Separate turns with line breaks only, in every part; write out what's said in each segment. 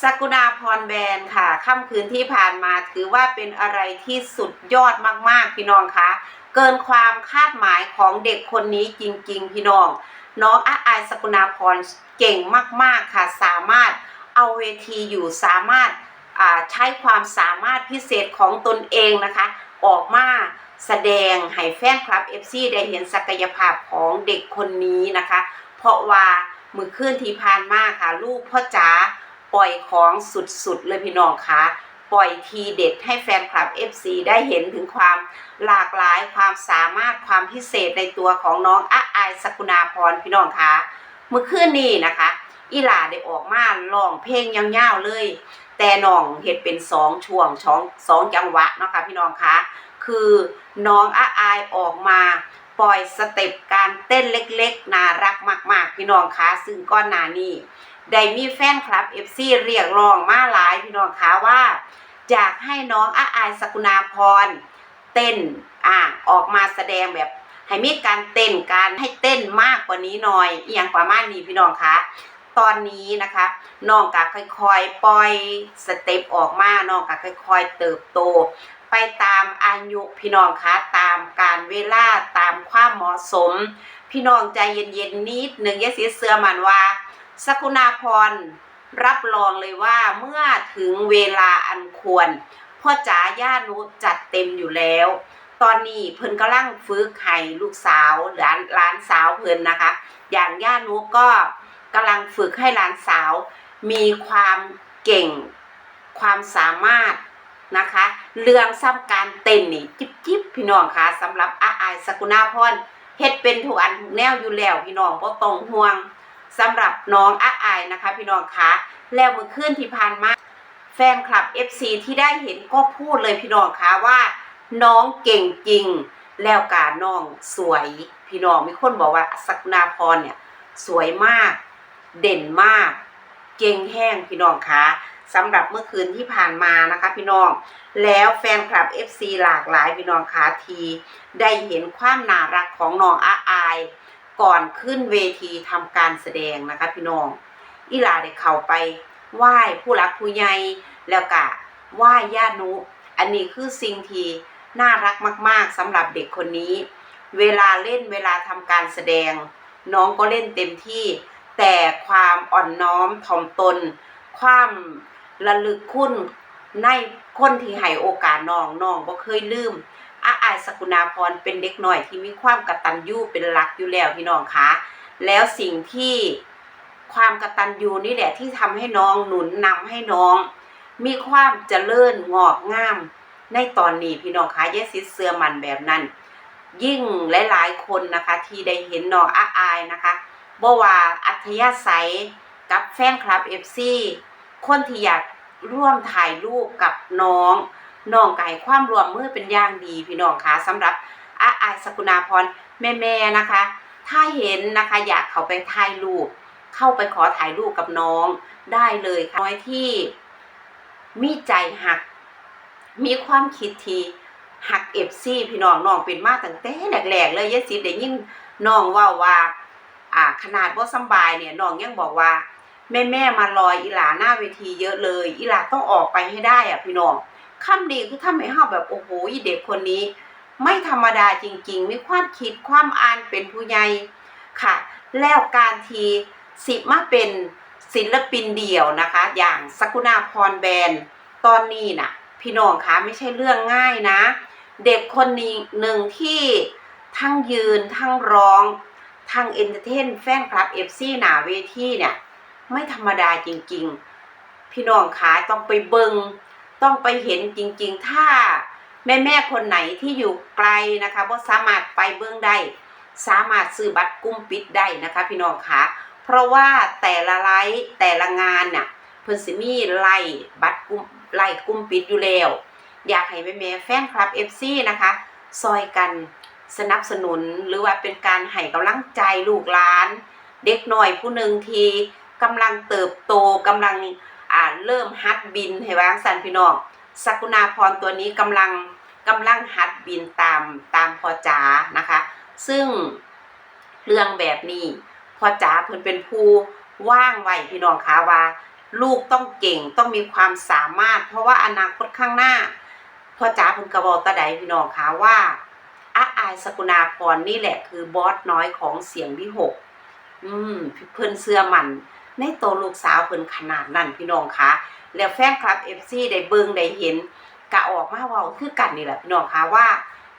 สกุณาพรแบนค่ะค่ำคืนที่ผ่านมาถือว่าเป็นอะไรที่สุดยอดมากๆพี่น้องคะเกินความคาดหมายของเด็กคนนี้จริง ๆ พี่น้อง น้องอาอายสกุณาพรเก่งมากๆค่ะ สามารถเอาเวทีอยู่สามารถาใช้ความสามารถพิเศษของตนเองนะคะ ออกมาแสดงให้แฟนคลับ FC ได้เห็นศักยภาพของเด็กคนนี้นะคะ เพราะว่ามือคืนที่ผ่านมาค่ะ ลูกพ่อจ๋า ปล่อยของสุดๆเลยพี่น้องคะปล่อยทีเด็ดให้แฟนคลับ FC ได้เห็นถึงความหลากหลายความสามารถความพิเศษในตัวของน้องอาอายสกุณาพรพี่น้องคะเมื่อคืนนี้นะคะ อีหลาได้ออกมาร้องเพลงยาวๆเลย แต่น้องเฮ็ดเป็นสองช่วงสองสองจังหวะเนาะคะพี่น้องคะคือน้องอาอายออกมาปล่อยสเต็ปการเต้นเล็กๆ น่ารักมาก ๆ พี่น้องคะซึ่งก้อนหน้านี้ ได้มีแฟนคลับ FC เรียกร้องมาหลายพี่น้องคะว่าอยากให้น้องอาอายสกุณาพรเต้นอ่าออกมาแสดงแบบให้มีการเต้นการให้เต้นมากกว่านี้หน่อยอหย่างประมาณนี้พี่น้องคะตอนนี้นะคะน้องกะค่อยๆปล่อยสเต็ปออกมาน้องกะค่อย ๆ เติบโต ไปตามอายุพี่น้องคะตามการเวลาตามความเหมาะสม พี่น้องใจเย็นๆนิดหนึ่งอย่าเสียเสือมันว่า สกุณาพรรับรองเลยว่าเมื่อถึงเวลาอันควร พ่อจ๋าย่านุจัดเต็มอยู่แล้ว ตอนนี้เพิ่นกำลังฝึกให้ลูกสาวหลานหลานสาวเพิ่นนะคะ อย่างย่านุก็กำลังฝึกให้หลานสาว มีความเก่งความสามารถนะคะ เรื่องซ้ำการเต้นนี่จิบจิบพี่น้องคะสำหรับอาอายสกุณาพรเฮ็ดเป็นทุกอันทุกแนวอยู่แล้วพี่น้องบ่ต้องห่วง สำหรับน้องอาอายนะคะ พี่น้องคะแล้วเมื่อคืนที่ผ่านมาแฟนคลับ FC ที่ได้เห็นก็พูดเลยพี่น้องคะว่า น้องเก่งจริง แล้วกาน้องสวย พี่น้องมีคนบอกว่าสักนาพรเนี่ยสวยมาก เด่นมาก เก่งแห้งพี่น้องคะสำหรับเมื่อคืนที่ผ่านมานะคะพี่น้อง แล้วแฟนคลับ FC หลากหลายพี่น้องคะที ได้เห็นความน่ารักของน้องอาอาย ก่อนขึ้นเวทีทำการแสดงนะคะพี่น้องอีหลาได้เข้าไปไหว้ผู้รักผู้ใหญ่แล้วก็ไหว้ญาตินุ อันนี้คือสิ่งที่น่ารักมาก ๆสำหรับเด็กคนนี้ เวลาเล่นเวลาทำการแสดง น้องก็เล่นเต็มที่ แต่ความอ่อนน้อมถ่อมตน ความระลึกคุณในคนที่ให้โอกาสน้องน้องบ่เคยลืม อาอายสกุณาพรเป็นเด็กหน่อยที่มีความกตัญญูเป็นหลักอยู่แล้วพี่น้องคะแล้วสิ่งที่ความกตัญญูนี่แหละที่ทำให้น้องหนุนนำให้น้อง มีความเจริญงอกงาม ในตอนนี้พี่น้องคะแยสิเสื้อมันแบบนั้น ยิ่งหลายๆคนนะคะที่ได้เห็นน้องอาอายนะคะบ่ว่าอัธยาศัยกับแฟนคลับ FC คนที่อยากร่วมถ่ายรูปกับน้อง น้องไก่ความรวมมือเป็นอย่างดีพี่น้องคะสำหรับอาอายสกุณาพรแม่ๆนะคะ ถ้าเห็นนะคะอยากเขาไปถ่ายรูป เข้าไปขอถ่ายรูปกับน้องได้เลยค่ะน้อยที่มีใจหัก มีความคิดทีหักเอฟซีพี่น้องน้องเป็นมาตั้งแต่แรกๆเลยยายสิได้ยินน้องว่าว่าอ่าขนาดว่าสบายเนี่ยน้องยังบอกว่า แม่แม่มาลอยอีหลาหน้าเวทีเยอะเลย อีหลาต้องออกไปให้ได้อะพี่น้อง คำดีคือทำให้เฮาแบบโอ้โหเด็กคนนี้ ไม่ธรรมดาจริง ๆ มีความคิดความอ่านเป็นผู้ใหญ่ค่ะ แล้วการทีสิมาเป็นศิลปินเดี่ยวนะคะ อย่างสกุณาพรแบนตอนนี้น่ะ พี่น้องคะไม่ใช่เรื่องง่ายนะ เด็กคนนี้หนึ่งที่ทั้งยืนทั้งร้อง ทั้งเอนเตอร์เทนแฟนคลับเอฟซีหนาเวทีเนี่ย ไม่ธรรมดาจริง ๆ พี่น้องคะต้องไปเบิง ต้องไปเห็นจริงๆ ถ้าแม่แม่คนไหนที่อยู่ไกลนะคะว่าสามารถไปเบิ้องได้ สามารถซื้อบัตรกุ้มปิดได้นะคะ พี่น้องคะเพราะว่าแต่ละไลฟ์แต่ละงานเนี่ยเพิ่นสิมีไล่บัตรกุ้มไล่กุ้มปิดอยู่แล้ว อยากให้แม่แม่แฟนคลับ FC นะคะซอยกันสนับสนุนหรือว่าเป็นการให้กำลังใจลูกหลาน เด็กหน่อยผู้หนึ่งที่กำลังเติบโตกำลัง เริ่มฮัดบินให้วางสันพี่น้องสกุณาพรตัวนี้กำลังกำลังฮัดบินตามตามพอจ๋านะคะ ซึ่งเรื่องแบบนี้พอจ๋าเพิ่นเป็นผู้ว่างไว้พี่น้องคะว่า ลูกต้องเก่งต้องมีความสามารถ เพราะว่าอนาคตข้างหน้าพ่อจ๋าเพิ่นกระบอกตาใดพี่น้องคะว่าอาอายสกุณาพรนี่แหละคือบอสน้อยของเสียงวิหกอืมเพิ่นเสื้อมัน ในโตลูกสาวเพิ่นขนาดนั้นพี่น้องคะแล้วแฟนคลับ FC ได้เบิงได้เห็นกะออกมาเว้าคือกันนี่แหละพี่น้องคะว่า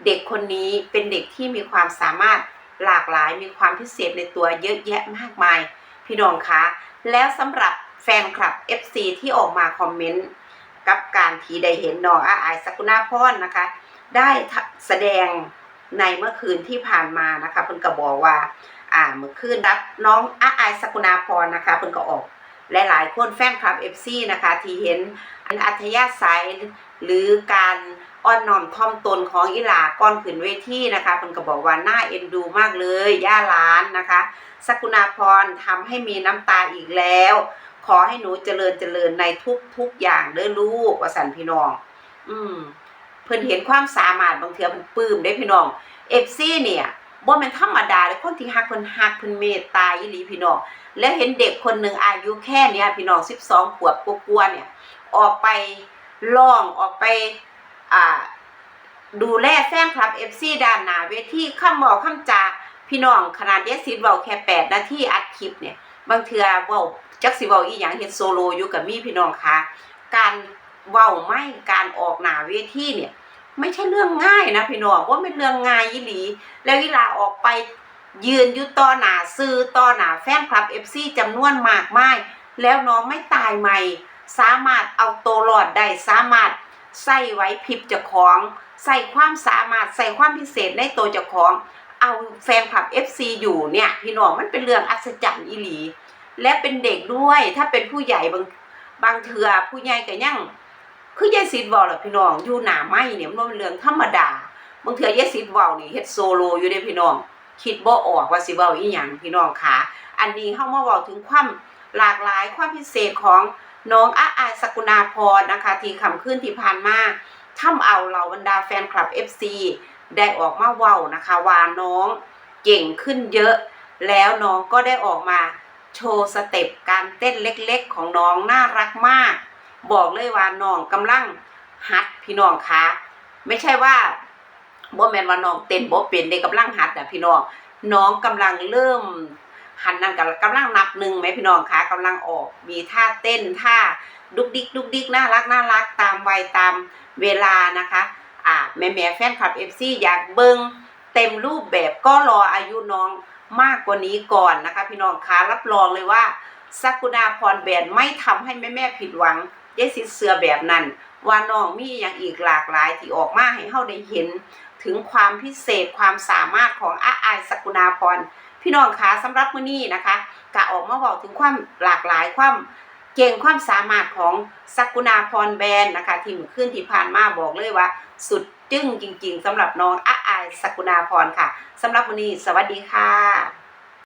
เด็กคนนี้เป็นเด็กที่มีความสามารถหลากหลายมีความพิเศษในตัวเยอะแยะมากมาย พี่น้องคะแล้วสำหรับแฟนคลับ FC ที่ออกมาคอมเมนต์กับการทีได้เห็นน้องอาอายสกุณาพรนะคะ ได้แสดงในเมื่อคืนที่ผ่านมานะคะเพิ่นก็บอกว่า อ่าเมื่อคืนรับน้องอาอายสกุณาพรนะคะเพิ่นก็ออกและหลายคนแฟนคลับ FC นะคะ ที่เห็นอัธยาศัยหรือการอ่อนน้อมถ่อมตนของอีหลาก่อนขึ้นเวทีนะคะเพิ่นก็บอกว่าน่าเอ็นดูมากเลยย่าหลานนะคะสกุณาพรทำให้มีน้ำตาอีกแล้ว ขอให้หนูเจริญเจริญในทุกทุกอย่างเด้อลูกว่าสันพี่น้อง อืมเพิ่นเห็นความสามารถบางเทือเพิ่นปลื้มได้พี่น้องเอฟซีเนี่ย บ่แม่นธรรมดาเลยคนที่ฮักเพิ่นฮักเพิ่นเมตตาอีหลีพี่น้องแล้วเห็นเด็กคนหนึ่งอายุแค่เนี้ยพี่น้อง12ขวบกว่าๆเนี่ย ออกไปร้องออกไปอ่าดูแลแฟนคลับ FC ด้านหน้าเวทีคำบอกคำจาพี่น้องขนาดเดซิดเว้าแค่8นาทีอัดคลิปเนี่ย บางเทื่อเว้าจักสิเว้าอีหยังเฮ็ดโซโลอยู่กับมีพี่น้องคะการเว้าไม่การออกหน้าเวทีเนี่ย ไม่ใช่เรื่องง่ายนะพี่น้องว่าเป็นเรื่องง่ายยี่หลี แล้วเวลาออกไปยืนอยู่ต่อหน้าซื้อต่อหน้าแฟนคลับ FC จำนวนมากมาย แล้วน้องไม่ตายใหม่ สามารถเอาตัวรอดได้สามารถใส่ไว้พิบเจ้าของ ใส่ความสามารถใส่ความพิเศษในตัวเจ้าของ เอาแฟนคลับ FC อยู่เนี่ยพี่น้องมันเป็นเรื่องอัศจรรย์อีหลี และเป็นเด็กด้วยถ้าเป็นผู้ใหญ่บางบางเทือผู้ใหญ่ก็ยัง คือยายสิทธิ์ว้าล่ะพี่น้องอยู่หนาไม้เนี่ยมันเป็นเรื่องธรรมดาบางเทื่อยายสิทธิ์เว้านี่เฮ็ดโซโลอยู่เด้พี่น้อง คิดบ่ออกว่าสิเว้าอีหยังพี่น้องค่ะอันนี้เฮามาเว้าถึงความหลากหลายความพิเศษของน้องอาอาสกุณาพรนะคะ ที่คำขึ้นที่ผ่านมาทำเอาเหล่าบรรดาแฟนคลับ FC ได้ออกมาเว้านะคะว่าน้องเก่งขึ้นเยอะ แล้วน้องก็ได้ออกมาโชว์สเต็ปการเต้นเล็กๆ ของน้องน่ารักมาก บอกเลยว่าน้องกำลังหัดพี่น้องคะไม่ใช่ว่าบ่แมนว่าน้องเต้นบ่เป็นได้กำลังหัดนะพี่น้องน้องกำลังเริ่มหันนั่นกับกำลังนับหนึ่งไหมพี่น้องคะกำลังออกมีท่าเต้นท่าดุกดิกดุกดิกน่ารักน่ารักตามวัยตามเวลานะคะอ่าแม่แม่แฟนคลับ FC อยากเบิงเต็มรูปแบบก็รออายุน้องมากกว่านี้ก่อนนะคะ พี่น้องคะรับรองเลยว่าสักุณาพรแบรนด์ไม่ทำให้แม่แม่ผิดหวัง ยายสิเสือแบบนั้น ว่าน้องมีอย่างอีกหลากหลายที่ออกมาให้เฮาได้เห็น ถึงความพิเศษความสามารถของอาอายสกุณาพรพี่น้องคะสำหรับมื้อนี้นะคะกะออกมาบอกถึงความหลากหลายความเก่งความสามารถของสกุณาพรแบรนด์นะคะที่เมื่อคืนที่ผ่านมาบอกเลยว่า สุดจึ้งจริง ๆสำหรับน้องอาอายสกุณาพรค่ะสำหรับมื้อนี้สวัสดีค่ะ